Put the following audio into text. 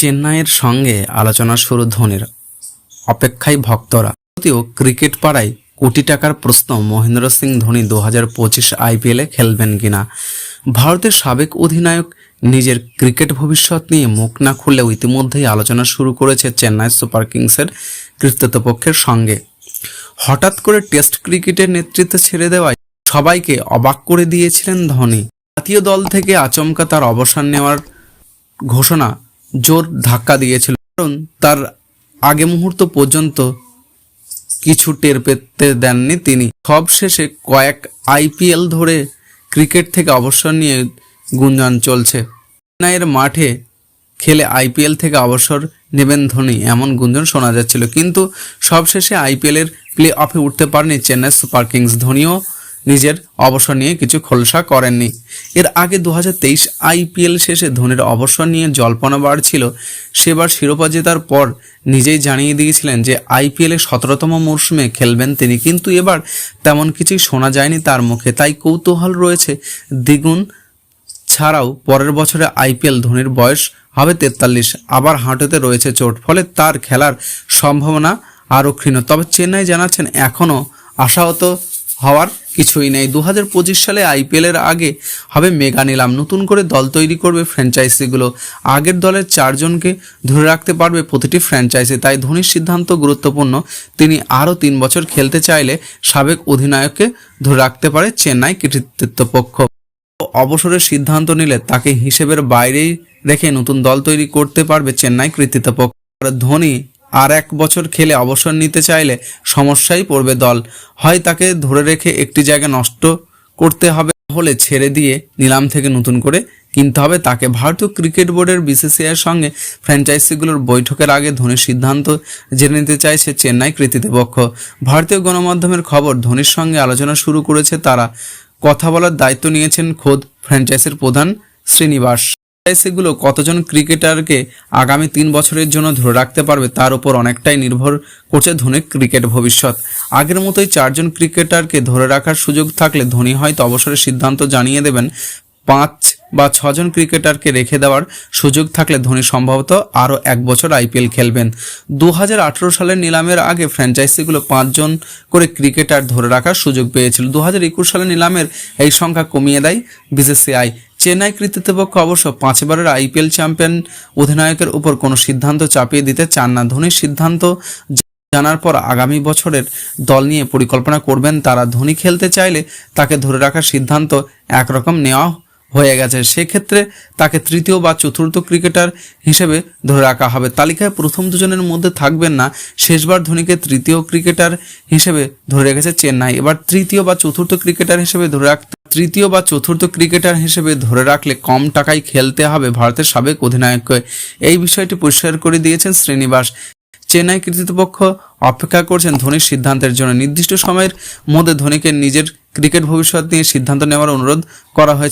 চেন্নাইয়ের সঙ্গে আলোচনা শুরু ধোনির। অপেক্ষায় ভক্তরা। যদিও ক্রিকেট পাড়ায় কোটি টাকার প্রশ্ন মহেন্দ্র সিং ধোনি দু হাজার পঁচিশ আইপিএলে খেলবেন কিনা? ভারতের সাবেক অধিনায়ক নিজের ক্রিকেট ভবিষ্যৎ নিয়ে মুখ না খুললেও ইতিমধ্যেই আলোচনা শুরু করেছে চেন্নাই সুপার কিংসের কৃতিত্বপক্ষের সঙ্গে। হঠাৎ করে টেস্ট ক্রিকেটের নেতৃত্ব ছেড়ে দেওয়ায় সবাইকে অবাক করে দিয়েছিলেন ধোনি। জাতীয় দল থেকে আচমকা তার অবসর নেওয়ার ঘোষণা জোর ধাক্কা দিয়েছিল। কারণ তার আগে মুহূর্ত পর্যন্ত কিছু টের পেতে দেননি তিনি। সব শেষে কয়েক আইপিএল ধরে ক্রিকেট থেকে অবসর নিয়ে গুঞ্জন চলছে। চেন্নাইয়ের মাঠে খেলে আইপিএল থেকে অবসর নেবেন ধোনি, এমন গুঞ্জন শোনা যাচ্ছিল। কিন্তু সবশেষে আইপিএলের প্লে অফে উঠতে পারেনি চেন্নাই সুপার কিংস। ধোনিও নিজের অবসর নিয়ে কিছু খোলসা করেননি। এর আগে দু হাজার তেইশ আইপিএল শেষে ধোনির অবসর নিয়ে জল্পনা বাড়ছিল। সেবার শিরোপা জেতার পর নিজেই জানিয়ে দিয়েছিলেন যে আইপিএলে সতেরোতম মরশুমে খেলবেন তিনি। কিন্তু এবার তেমন কিছুই শোনা যায়নি তার মুখে। তাই কৌতূহল রয়েছে দ্বিগুণ। ছাড়াও পরের বছরে আইপিএল ধোনির বয়স হবে তেতাল্লিশ। আবার হাঁটুতে রয়েছে চোট। ফলে তার খেলার সম্ভাবনা আরও ক্ষীণ। তবে চেন্নাই জানাচ্ছেন, এখনও আশাহত হওয়ার কিছুই নেই। দু হাজার পঁচিশ সালে আইপিএলের আগে হবে মেগা নিলাম। নতুন করে দল তৈরি করবে ফ্র্যাঞ্চাইজিগুলো। আগের দলের চারজনকে ধরে রাখতে পারবে প্রতিটি ফ্র্যাঞ্চাইজি। তাই ধোনির সিদ্ধান্ত গুরুত্বপূর্ণ। তিনি আরও তিন বছর খেলতে চাইলে সাবেক অধিনায়ককে ধরে রাখতে পারে চেন্নাই কৃতিত্বপক্ষ। অবসরের সিদ্ধান্ত নিলে তাকে হিসেবের বাইরেই রেখে নতুন দল তৈরি করতে পারবে চেন্নাই কৃতিত্বপক্ষ। আর ধোনি আর এক বছর খেলে অবসর নিতে চাইলে সমস্যায় পড়বে দল। হয় তাকে ধরে রেখে একটি জায়গা নষ্ট করতে হবে হলে ছেড়ে দিয়ে নিলাম থেকে নতুন করে কিনতে হবে। তাকে ভারতীয় ক্রিকেট বোর্ডের বিসিসিআইয়ের সঙ্গে ফ্র্যাঞ্চাইজিগুলোর বৈঠকের আগে ধোনির সিদ্ধান্ত জেনে নিতে চাইছে চেন্নাই কৃতিত্বপক্ষ ভারতীয় গণমাধ্যমের খবর, ধোনির সঙ্গে আলোচনা শুরু করেছে তারা। কথা বলার দায়িত্ব নিয়েছেন খোদ ফ্র্যাঞ্চাইজির প্রধান শ্রীনিবাস। ফ্র্যাঞ্চাইজিগুলো কতজন ক্রিকেটারকে আগামী তিন বছরের জন্য ধরে রাখতে পারবে তার উপর অনেকটাই নির্ভর করছে ধোনির ক্রিকেট ভবিষ্যৎ। আগের মতোই চারজন ক্রিকেটারকে ধরে রাখার সুযোগ থাকলে ধোনি হয়তো অবসরের সিদ্ধান্ত জানিয়ে দেবেন। পাঁচ বা ছজন ক্রিকেটারকে রেখে দেওয়ার সুযোগ থাকলে ধোনি সম্ভবত আরও এক বছর আইপিএল খেলবেন। দু হাজার আঠারো সালের নিলামের আগে ফ্র্যাঞ্চাইজিগুলো পাঁচজন করে ক্রিকেটার ধরে রাখার সুযোগ পেয়েছিল। দু সালের নিলামের এই সংখ্যা কমিয়ে দেয় বিসিসিআই। চেন্নাই কৃতিত্বপক্ষ অবশ্য পাঁচবারের আইপিএল চ্যাম্পিয়ন অধিনায়কের উপর কোনো সিদ্ধান্ত চাপিয়ে দিতে চান না। ধোনির সিদ্ধান্ত জানার পর আগামী বছরের দল নিয়ে পরিকল্পনা করবেন তারা। ধোনি খেলতে চাইলে তাকে ধরে রাখার সিদ্ধান্ত একরকম নেওয়া হয়ে গেছে। সেক্ষেত্রে তাকে তৃতীয় বা চতুর্থ ক্রিকেটার হিসেবে ধরে রাখা হবে। তালিকায় প্রথম দুজনের মধ্যে থাকবেন না, শেষবার ধোনিকে তৃতীয় ক্রিকেটার হিসেবে ধরে রেখেছে চেন্নাই। এবার তৃতীয় বা চতুর্থ ক্রিকেটার হিসেবে ধরে রাখতে তৃতীয় বা চতুর্থ ক্রিকেটার হিসেবে ধরে রাখলে কম টাকায় খেলতে হবে ভারতের সাবেক অধিনায়ককে এই বিষয়টি পরিষ্কার করে দিয়েছেন শ্রীনিবাস। চেন্নাই কৃতৃপক্ষ অপেক্ষা করছেন ধোনির সিদ্ধান্তের জন্য। নির্দিষ্ট সময়ের মধ্যে ধোনিকে নিজের ক্রিকেট ভবিষ্যৎ নিয়ে সিদ্ধান্ত নেওয়ার অনুরোধ করা হয়েছে।